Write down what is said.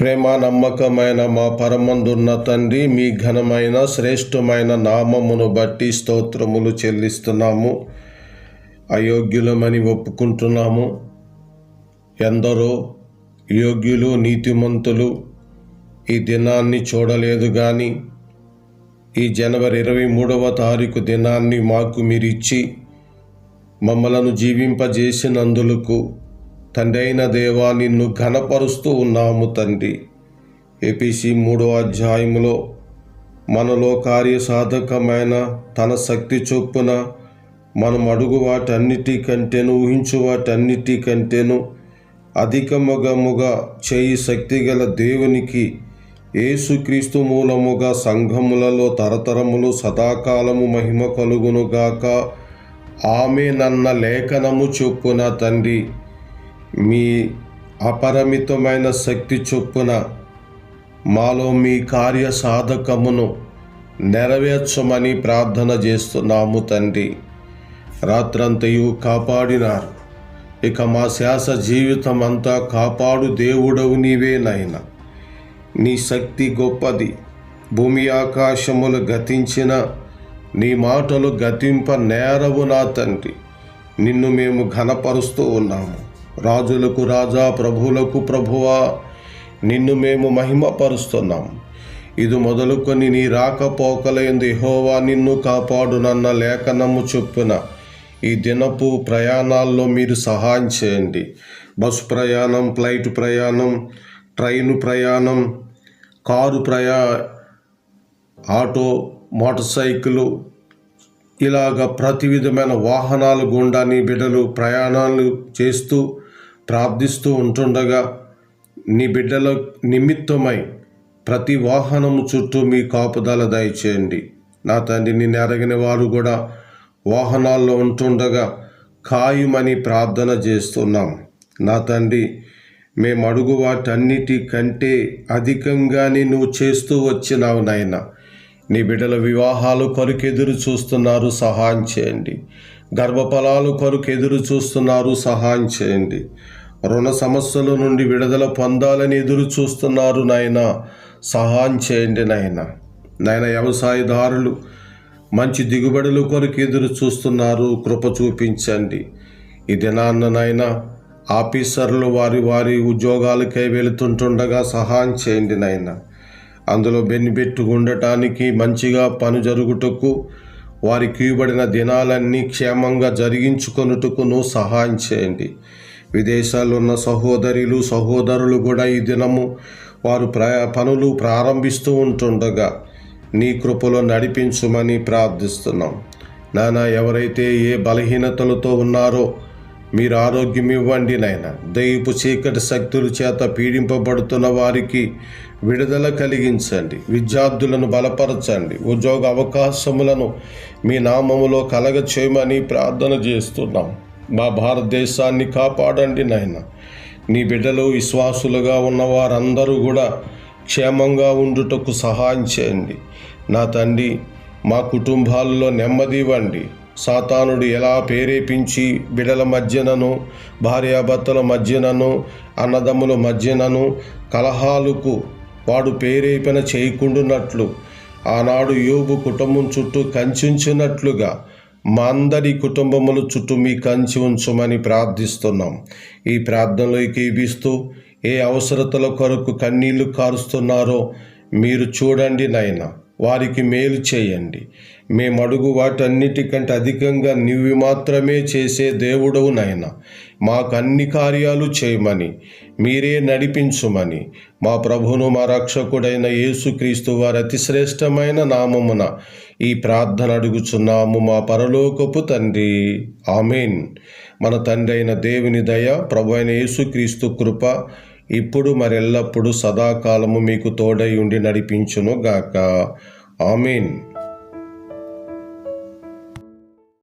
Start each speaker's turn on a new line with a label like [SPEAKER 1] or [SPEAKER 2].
[SPEAKER 1] ప్రేమ నమ్మకమైన మా పరమందున్న తండ్రి మీ ఘనమైన శ్రేష్టమైన నామమును బట్టి స్తోత్రములు చెల్లిస్తున్నాము. అయోగ్యులమని ఒప్పుకుంటున్నాము. ఎందరో యోగ్యులు నీతిమంతులు ఈ దినాన్ని చూడలేదు కానీ ఈ జనవరి ఇరవై మూడవ తారీఖు దినాన్ని మాకు మీరిచ్చి మమ్మలను జీవింపజేసినందులకు తండ్రి అయిన దేవా నిన్ను ఘనపరుస్తూ ఉన్నాము తండ్రి. ఏపీసీ మూడో అధ్యాయములో మనలో కార్యసాధకమైన తన శక్తి చొప్పున మనం అడుగు వాటన్నిటికంటేను ఊహించు వాటన్నిటికంటేను అధికముగముగా చేయి శక్తి గల దేవునికి ఏసుక్రీస్తు మూలముగా సంఘములలో తరతరములు సదాకాలము మహిమ కలుగునుగాక. ఆమె నన్న లేఖనము చొప్పున తండ్రి మీ అపరిమితమైన శక్తి చొప్పున మాలో మీ కార్య సాధకమును నెరవేర్చమని ప్రార్థన చేస్తున్నాము తండ్రి. రాత్రంతయు కాపాడినారు. ఇక మా శ్వాస జీవితం అంతా కాపాడు దేవుడవు నీవే నాయన. నీ శక్తి గొప్పది. భూమి ఆకాశములు గతించిన నీ మాటలు గతింప నేరవు నా తండ్రి. నిన్ను మేము ఘనపరుస్తూ ఉన్నాము. రాజులకు రాజా ప్రభువులకు ప్రభువా నిన్ను మేము మహిమపరుస్తున్నాం. ఇది మొదలుకొని నీ రాకపోకలైంది హోవా నిన్ను కాపాడునన్న లేఖనము చొప్పున ఈ దినపు ప్రయాణాల్లో మీరు సహాయం చేయండి. బస్సు ప్రయాణం ఫ్లైట్ ప్రయాణం ట్రైను ప్రయాణం కారు ప్రయా ఆటో మోటార్ సైకిలు ఇలాగ ప్రతి విధమైన వాహనాలు గుండా నీ బిడ్డలు ప్రయాణాలు చేస్తూ ప్రార్థిస్తూ ఉంటుండగా నీ బిడ్డల నిమిత్తమై ప్రతి వాహనము చుట్టూ మీ కాపుదల దయచేయండి. నా తండ్రి నిన్ను ఎరగని వారు కూడా వాహనాల్లో ఉంటుండగా ఖాయమని ప్రార్థన చేస్తున్నాం. నా తండ్రి మేము అడుగు వాటన్నిటి కంటే అధికంగానే నువ్వు చేస్తూ వచ్చినావు నాయన. నీ బిడ్డల వివాహాలు కొరకు ఎదురు చూస్తున్నారు సహాయం చేయండి. గర్భఫలాలు కొరకు ఎదురు చూస్తున్నారు సహాయం చేయండి. రుణ సమస్యల నుండి విడుదల పొందాలని ఎదురు చూస్తున్నారు నాయన. సహాయం చేయండి నాయన. నాయన వ్యవసాయదారులు మంచి దిగుబడుల కొరకు ఎదురు చూస్తున్నారు. కృప చూపించండి. ఈ దినాన్న నాయన ఆఫీసర్లు వారి వారి ఉద్యోగాలకై వెళుతుంటుండగా సహాయం చేయండి నాయన. అందులో బెనిఫిట్ ఉండటానికి మంచిగా పని జరుగుటకు వారి కీబడిన దినాలన్నీ క్షేమంగా జరిగించుకొనుటకు సహాయం చేయండి. విదేశాల్లో ఉన్న సహోదరులు సహోదరులు కూడా ఈ దినము వారు ప్ర పనులు ప్రారంభిస్తూ ఉంటుండగా నీ కృపలో నడిపించుమని ప్రార్థిస్తున్నాం. నానా ఎవరైతే ఏ బలహీనతలతో ఉన్నారో మీరు ఆరోగ్యం ఇవ్వండి నాయన. దయపు చీకటి శక్తుల చేత పీడింపబడుతున్న వారికి విడుదల కలిగించండి. విద్యార్థులను బలపరచండి. ఉద్యోగ అవకాశములను మీ నామములో కలగ చేయమని ప్రార్థన చేస్తున్నాం. మా భారతదేశాన్ని కాపాడండి నాయన. నీ బిడ్డలు విశ్వాసులుగా ఉన్న వారందరూ కూడా క్షేమంగా ఉండుటకు సహాయం చేయండి. నా తండ్రి మా కుటుంబాల్లో నెమ్మది ఇవ్వండి సాతానుడు ఎలా ప్రేరేపించి బిడల మధ్యనను భార్యాభర్తల మధ్యనను అన్నదమ్ముల మధ్యనను కలహాలకు వాడు ప్రేరేపణ చేయకుండునట్లు ఆనాడు యోగు కుటుంబం చుట్టూ కంచుంచినట్లుగా మా అందరి కుటుంబములు చుట్టూ మీ కంచి ఉంచమని ప్రార్థిస్తున్నాం. ఈ ప్రార్థనలో ఏకీపిస్తూ ఏ అవసరతల కొరకు కన్నీళ్ళు కారుస్తున్నారో మీరు చూడండి నాయనా. వారికి మేలు చేయండి. మేము అడుగు వాటన్నిటికంటే అధికంగా నీవి మాత్రమే చేసే దేవుడవు నాయన. మాకు అన్ని కార్యాలు చేయమని మీరే నడిపించుమని. మా ప్రభును మా రక్షకుడైన యేసుక్రీస్తు వారి అతిశ్రేష్టమైన నామమున ఈ ప్రార్థన అడుగుచున్నాము మా పరలోకపు తండ్రి. ఆమెన్. మన తండ్రి అయిన దేవుని దయ ప్రభు అయిన యేసుక్రీస్తు కృప ఇప్పుడు మరెల్లప్పుడు సదాకాలము మీకు తోడై ఉండి నడిపించును గాక. ఆమెన్